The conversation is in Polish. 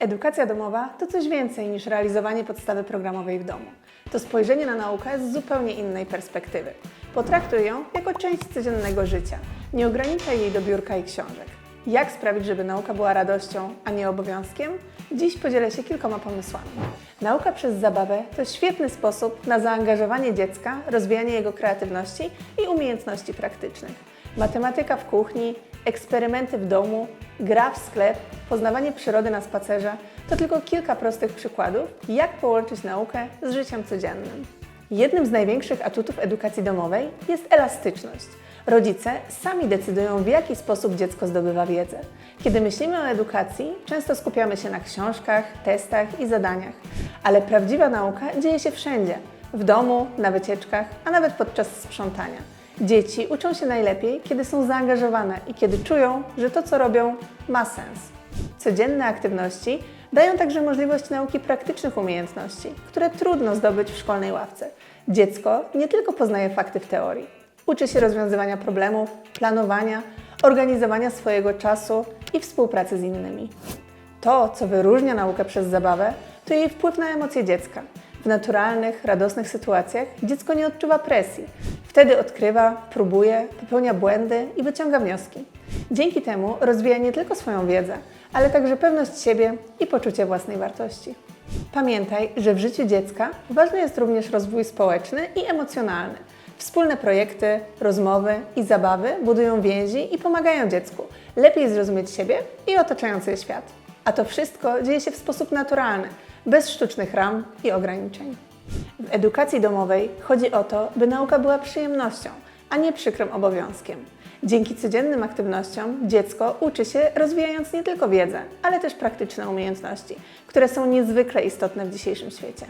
Edukacja domowa to coś więcej niż realizowanie podstawy programowej w domu. To spojrzenie na naukę z zupełnie innej perspektywy. Potraktuj ją jako część codziennego życia. Nie ograniczaj jej do biurka i książek. Jak sprawić, żeby nauka była radością, a nie obowiązkiem? Dziś podzielę się kilkoma pomysłami. Nauka przez zabawę to świetny sposób na zaangażowanie dziecka, rozwijanie jego kreatywności i umiejętności praktycznych. Matematyka w kuchni, eksperymenty w domu, gra w sklep, poznawanie przyrody na spacerze to tylko kilka prostych przykładów, jak połączyć naukę z życiem codziennym. Jednym z największych atutów edukacji domowej jest elastyczność. Rodzice sami decydują, w jaki sposób dziecko zdobywa wiedzę. Kiedy myślimy o edukacji, często skupiamy się na książkach, testach i zadaniach, ale prawdziwa nauka dzieje się wszędzie w domu, na wycieczkach, a nawet podczas sprzątania. Dzieci uczą się najlepiej, kiedy są zaangażowane i kiedy czują, że to, co robią, ma sens. Codzienne aktywności dają także możliwość nauki praktycznych umiejętności, które trudno zdobyć w szkolnej ławce. Dziecko nie tylko poznaje fakty w teorii, uczy się rozwiązywania problemów, planowania, organizowania swojego czasu i współpracy z innymi. To, co wyróżnia naukę przez zabawę, to jej wpływ na emocje dziecka. W naturalnych, radosnych sytuacjach dziecko nie odczuwa presji. Wtedy odkrywa, próbuje, popełnia błędy i wyciąga wnioski. Dzięki temu rozwija nie tylko swoją wiedzę, ale także pewność siebie i poczucie własnej wartości. Pamiętaj, że w życiu dziecka ważny jest również rozwój społeczny i emocjonalny. Wspólne projekty, rozmowy i zabawy budują więzi i pomagają dziecku lepiej zrozumieć siebie i otaczający świat. A to wszystko dzieje się w sposób naturalny, bez sztucznych ram i ograniczeń. W edukacji domowej chodzi o to, by nauka była przyjemnością, a nie przykrym obowiązkiem. Dzięki codziennym aktywnościom dziecko uczy się, rozwijając nie tylko wiedzę, ale też praktyczne umiejętności, które są niezwykle istotne w dzisiejszym świecie.